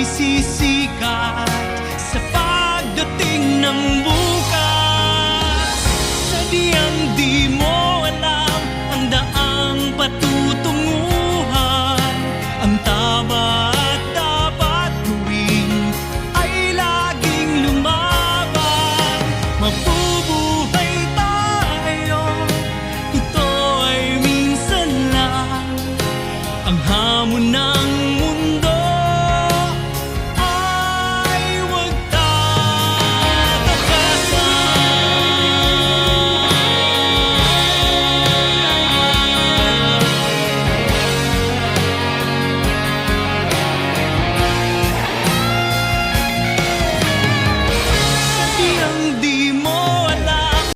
magsisisikat sa pagdating ng bukas. Sadyang di mo alam ang daang patutunguhan, ang tama at dapat gawin ay laging lumaban. Mabubuhay tayo, ito ay minsan lang ang hamon ng